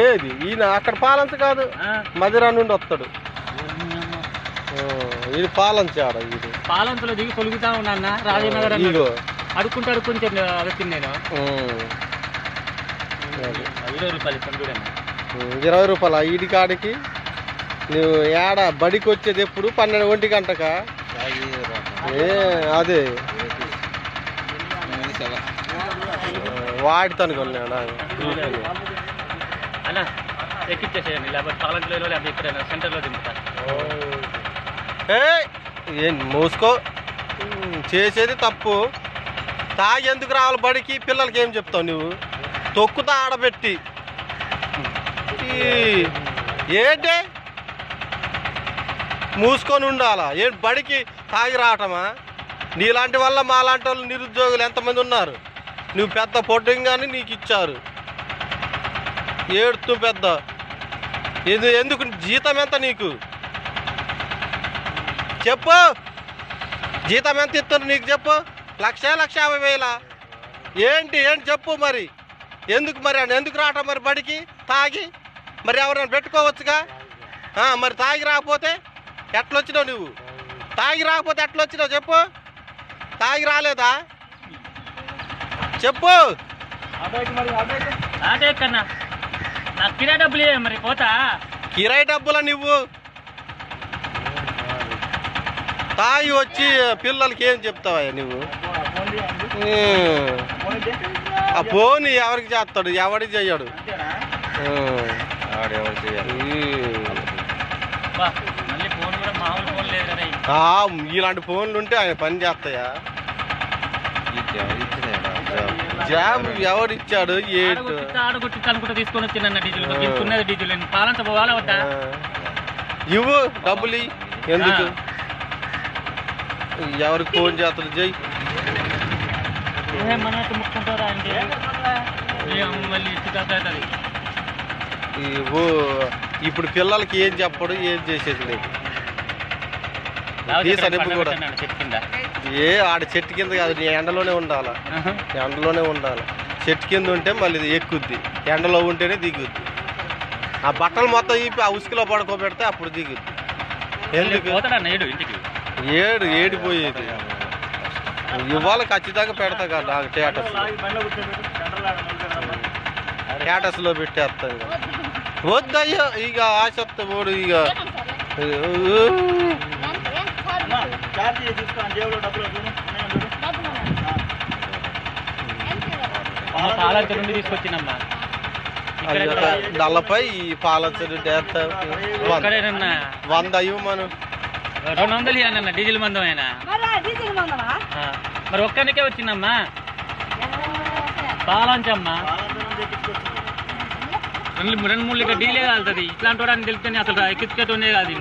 ఏది ఈయన అక్కడ పాలంచ కాదు మదిరా నుండి వస్తాడు ఇది పాలంచ ఆడ ఇది పాలంతులో దిగి కొలుగుతా ఉన్నా రాజనగర్. ఇగో అడుక్కుంటూ అడుక్కుంటూ వచ్చింది నేను. ఇరవై రూపాయలు ఇస్తాను ఉమ్, ఇరవై రూపాయల ఈడి కాడికి నువ్వు ఏడ బడికి వచ్చేది ఎప్పుడు పన్నెండు ఒంటి గంటక ఏ అదే వాడితాను కొన్నాడా అన్న ఎక్కిచ్చేసేయండి లేకపోతే సెంటర్లో ఏ ఏం మూసుకో? చేసేది తప్పు. తాగి ఎందుకు రావాలి బడికి పిల్లలకి ఏం చెప్తావు నువ్వు? తొక్కుతా ఆడబెట్టి. ఈ, ఏంటి? మూసుకొని ఉండాలా? ఏంటి బడికి తాగి రావటమా? నీలాంటి వల్ల మాలాంటి వాళ్ళు నిరుద్యోగులు ఎంతమంది ఉన్నారు? నువ్వు పెద్ద పొడ్డంగాని నీకు ఇచ్చారు. ఏడుతూ పెద్ద. ఎందు ఎందుకు జీతం ఎంత నీకు? చెప్పు. జీతం ఎంత ఇస్తున్నారు నీకు చెప్పు. లక్ష లక్ష యాభై వేల? ఏంటి ఏంటి చెప్పు మరి? ఎందుకు మరి అని ఎందుకు రావటం మరి బడికి? తాగి? మరి ఎవరైనా పెట్టుకోవచ్చుగా? మరి తాగి రాకపోతే ఎట్లొచ్చినావు నువ్వు? తాగి రాకపోతే ఎట్లొచ్చినావు చెప్పు. తాగి రాలేదా? చెప్పు. అదే కన్నా. నాకు కిరా డబ్బులు ఇవ్వ మరి పోతా. కిరాయి డబ్బులా నువ్వు తాగి వచ్చి పిల్లలకి ఏం చెప్తావా నువ్వు. ఆ ఫోన్ ఎవరికి చేస్తాడు? ఎవరికి చెయ్యడు? ఉమ్. ఉమ్. బా, మళ్ళీ ఫోన్ కూడా మామూలు ఫోన్ లేదు కదా. ఇది. ఆ, ఇలాంటి ఫోన్లు ఉంటే ఆయన పని చేస్తాయా? జాబ్ ఎవడిచ్చాడు ఏంటో ఆడగొట్టిస్తా అనుకుంటా తీసుకొని వచ్చిందన్న డీజిల్ ఇంకున్నది డీజిల్ పాలంత పోవాలా వద్దా. ఇవ్వు డబ్బులు. ఎందుకు? ఎవరికి ఫోన్ చేస్తాడు? జై. ముక్కుంటారా అంటే ఏం మళ్ళీ ఓ ఇప్పుడు పిల్లలకి ఏం చెప్పడు ఏం చేసేది లేదు. తీసా నిప్పు కూడా. కింద ఏ ఆడ చెట్టు కింద కాదు నీ ఎండలోనే ఉండాలా. ఎండలోనే ఉండాలి? చెట్టు కింద ఉంటే మళ్ళీ ఎక్కుద్ది. ఎండలో ఉంటేనే దిగుద్ది. ఆ బట్టలు మొత్తం ఇప్పి ఆ ఉసుకులో పడుకోబెడితే అప్పుడు దిగుద్ది. ఎందుకు? పోతాడా నేడు ఇంటికి? ఏడు ఏడిపోయేది ఇవాళ ఖచ్చితంగా పెడతా కదా నాకు స్టేటస్ స్టేటస్లో పెట్టేస్తాం ఇక. వద్దయ్యో ఇక ఆసక్తి పోడు ఇక. నుండి తీసుకొచ్చినమ్మా. ఇక్కడ అయ్యో, నల్లపై ఈ వంద. ఒక్కడేనన్నా. వంద ఇవ్వు మనం. రెండు వందలు ఇవ్వనన్న డీజిల్ మందం ఆయన ఆ, మరి ఒక్కనికే వచ్చిందమ్మా. పాలంచమ్మా. రెండు రెండు మూడు లీటర్ డీలే కాలుతుంది. ఇట్లాంటి వాడని తెలిస్తేనే అసలు ఎక్కించుకేటోనే కాదు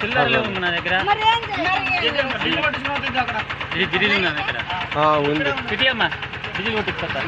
చిల్లర లేవు నా దగ్గర ఇది డీజిల్ ఉంది నా దగ్గర ఆ, ఉంది సిటీ అమ్మా డీజిల్ కొట్టిస్తా